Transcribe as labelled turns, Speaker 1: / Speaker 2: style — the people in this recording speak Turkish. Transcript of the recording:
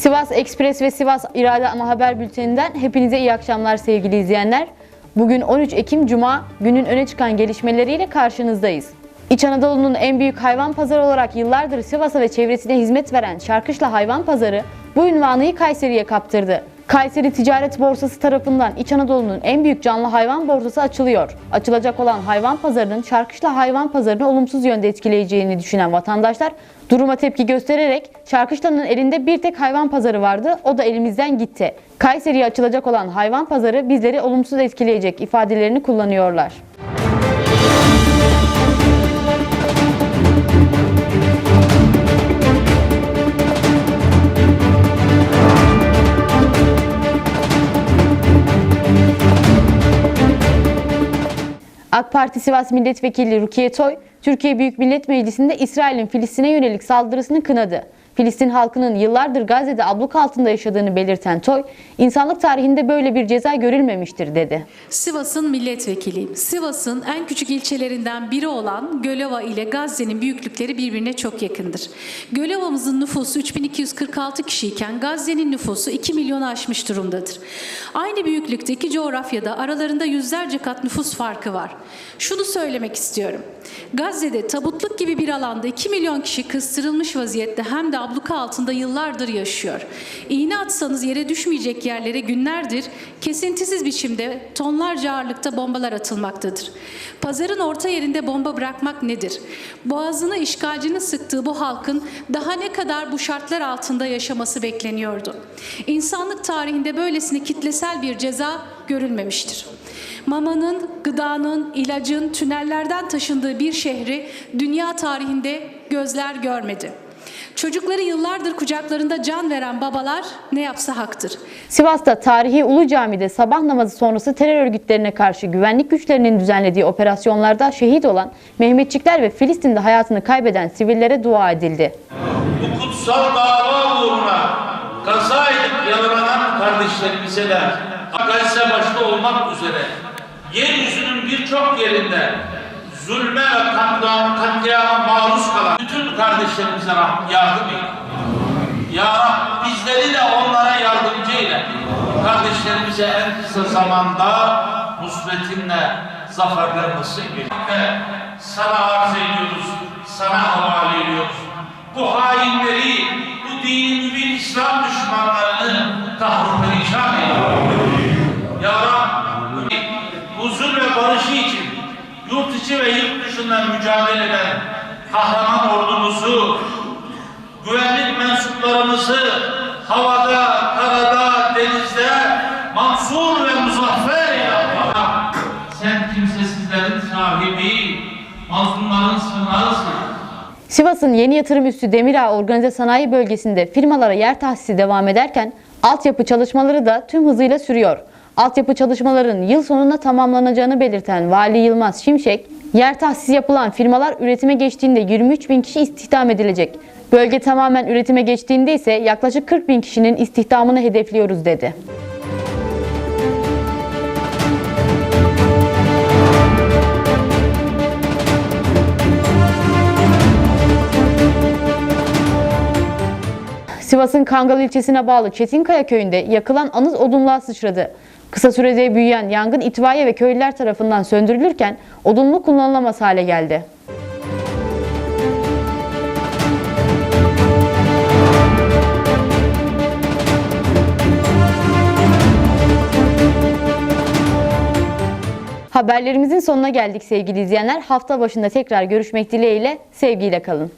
Speaker 1: Sivas Ekspres ve Sivas İrade Ana Haber Bülteni'nden hepinize iyi akşamlar sevgili izleyenler. Bugün 13 Ekim Cuma günün öne çıkan gelişmeleriyle karşınızdayız. İç Anadolu'nun en büyük hayvan pazarı olarak yıllardır Sivas'a ve çevresine hizmet veren Şarkışla Hayvan Pazarı bu ünvanıyı Kayseri'ye kaptırdı. Kayseri Ticaret Borsası tarafından İç Anadolu'nun en büyük canlı hayvan borsası açılıyor. Açılacak olan hayvan pazarının Şarkışla Hayvan Pazarı'nı olumsuz yönde etkileyeceğini düşünen vatandaşlar duruma tepki göstererek Şarkışla'nın elinde bir tek hayvan pazarı vardı, o da elimizden gitti. Kayseri'ye açılacak olan hayvan pazarı bizleri olumsuz etkileyecek ifadelerini kullanıyorlar. AK Parti Sivas Milletvekili Rukiye Toy, Türkiye Büyük Millet Meclisi'nde İsrail'in Filistin'e yönelik saldırısını kınadı. Filistin halkının yıllardır Gazze'de abluk altında yaşadığını belirten Toy, insanlık tarihinde böyle bir ceza görülmemiştir dedi.
Speaker 2: Sivas'ın milletvekiliyim. Sivas'ın en küçük ilçelerinden biri olan Gölova ile Gazze'nin büyüklükleri birbirine çok yakındır. Gölova'mızın nüfusu 3246 kişiyken Gazze'nin nüfusu 2 milyonu aşmış durumdadır. Aynı büyüklükteki coğrafyada aralarında yüzlerce kat nüfus farkı var. Şunu söylemek istiyorum. Gazze'de tabutluk gibi bir alanda 2 milyon kişi kıstırılmış vaziyette hem de abluka altında yıllardır yaşıyor. İğne atsanız yere düşmeyecek yerlere günlerdir kesintisiz biçimde tonlarca ağırlıkta bombalar atılmaktadır. Pazarın orta yerinde bomba bırakmak nedir? Boğazını işgalcinin sıktığı bu halkın daha ne kadar bu şartlar altında yaşaması bekleniyordu. İnsanlık tarihinde böylesine kitlesel bir ceza görülmemiştir. Mamanın, gıdanın, ilacın tünellerden taşındığı bir şehri dünya tarihinde gözler görmedi. Çocukları yıllardır kucaklarında can veren babalar ne yapsa haktır.
Speaker 1: Sivas'ta tarihi Ulu Cami'de sabah namazı sonrası terör örgütlerine karşı güvenlik güçlerinin düzenlediği operasyonlarda şehit olan Mehmetçikler ve Filistin'de hayatını kaybeden sivillere dua edildi.
Speaker 3: bu kutsal dava uğruna kaza edip yaralanan kardeşlerimize de Gazze başta olmak üzere yeryüzünün birçok yerinde zulme ve katliama, katliama maruz kalan bütün kardeşlerimize yardım eyle. Ya Rab bizleri de onlara yardımcı eyle. Kardeşlerimize en kısa zamanda nusretinle zaferler nasip eyle. Sana arz ediyoruz, sana havale ediyoruz. Bu hainleri, mücadele eden kahraman ordumuzu, güvenlik mensuplarımızı havada, karada, denizde mansur ve muzaffer Allah. Sen kimsesizlerin sahibi, mazlumların sınırısın.
Speaker 1: Sivas'ın yeni yatırım üssü Demirağ Organize Sanayi Bölgesi'nde firmalara yer tahsisi devam ederken altyapı çalışmaları da tüm hızıyla sürüyor. Altyapı çalışmalarının yıl sonunda tamamlanacağını belirten Vali Yılmaz Şimşek, yer tahsisi yapılan firmalar üretime geçtiğinde 23 bin kişi istihdam edilecek. Bölge tamamen üretime geçtiğinde ise yaklaşık 40 bin kişinin istihdamını hedefliyoruz dedi. Sivas'ın Kangal ilçesine bağlı Çetinkaya köyünde yakılan anıt odunluğa sıçradı. Kısa sürede büyüyen yangın itfaiye ve köylüler tarafından söndürülürken odunlu kullanılamaz hale geldi. Haberlerimizin sonuna geldik sevgili izleyenler. Hafta başında tekrar görüşmek dileğiyle sevgiyle kalın.